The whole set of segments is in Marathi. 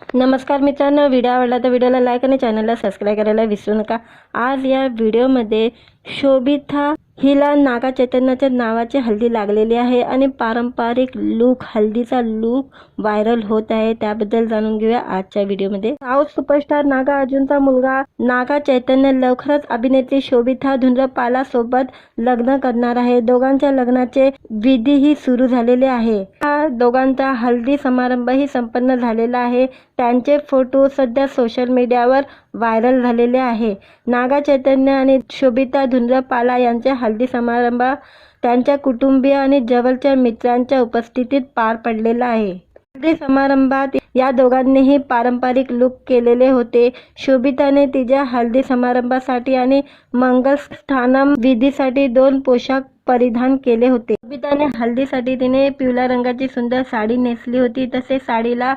नमस्कार मित्रांनो व्हिडिओ आवडला तर व्हिडिओला लाईक आणि चॅनलला सबस्क्राईब करायला विसरू नका. आज या व्हिडिओमध्ये शोभिता हिला नागा चैतन्याच्या नावाची हल्दी लागलेली आहे आणि पारंपरिक लूक हल्दीचा लूक व्हायरल होत आहे. त्याबद्दल जाणून घेऊया आजच्या व्हिडिओमध्ये. साऊथ सुपरस्टार नागा अर्जुनचा मुलगा नागा चैतन्य लवकरच अभिनेत्री शोभिता धुंद्रपाला सोबत लग्न करणार आहे. दोघांच्या लग्नाचे विधीही सुरू झालेले आहे. हा दोघांचा हल्दी समारंभही संपन्न झालेला आहे. त्यांचे फोटो सध्या सोशल मीडियावर व्हायरल झालेले आहे. नागा चैतन्य आणि शोभिता धुंद्रपाला यांच्या हल्दी समारंभ त्यांच्या कुटुंबीय आणि जवळच्या मित्रांच्या उपस्थितीत पार पडलेला आहे. हल्दी समारंभात या दोघांनीही पारंपरिक लुक केलेले होते. शोभिताने तिच्या हल्दी समारंभासाठी आणि मंगलस्थानम विधीसाठी दोन पोशाख परिधान केले होते. बबिताने हल्दीसाठी तिने पिवळ्या रंगाची सुंदर साडी नेसली होती. तसेच साडीला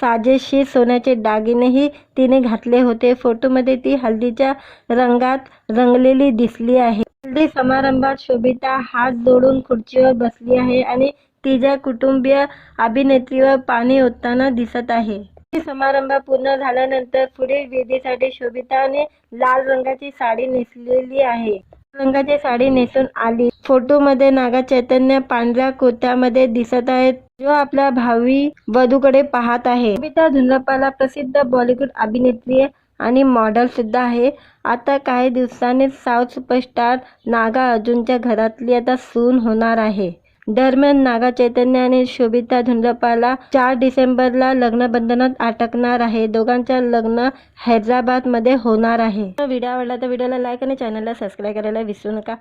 साजेशी सोन्याचे दागिनेही तिने घातले होते. फोटोमध्ये ती हल्दीच्या रंगात रंगलेली दिसली आहे. हल्दी समारंभात शोभिता हात जोडून खुर्चीवर बसली आहे आणि तिच्या कुटुंबीय अभिनेत्रीवर पाणी ओतताना दिसत आहे. हल्दी समारंभ पूर्ण झाल्यानंतर पुढील विधीसाठी शोभिताने लाल रंगाची साडी नेसलेली आहे. रंगाची साडी नेसून आली. फोटो मध्ये नागा चैतन्य पांढऱ्या कुर्त्यामध्ये दिसत आहेत. जो आपल्या भावी वधूकडे पाहत आहे. बबिता धुंद्रपाला प्रसिद्ध बॉलिवूड अभिनेत्री आहे आणि मॉडेल सुद्धा आहे. आता काही दिवसांनी साऊथ सुपरस्टार नागा अर्जुनच्या घरातली आता सून होणार आहे. दरम्यान नागा चैतन्य आणि शोभिता धुंडपाला चार डिसेंबरला लग्नबंधनात अटकणार आहे. दोघांच्या लग्न हैदराबादमध्ये होणार आहे. व्हिडिओ आवडला तर व्हिडिओला लाईक आणि चॅनलला सबस्क्राईब करायला विसरू नका.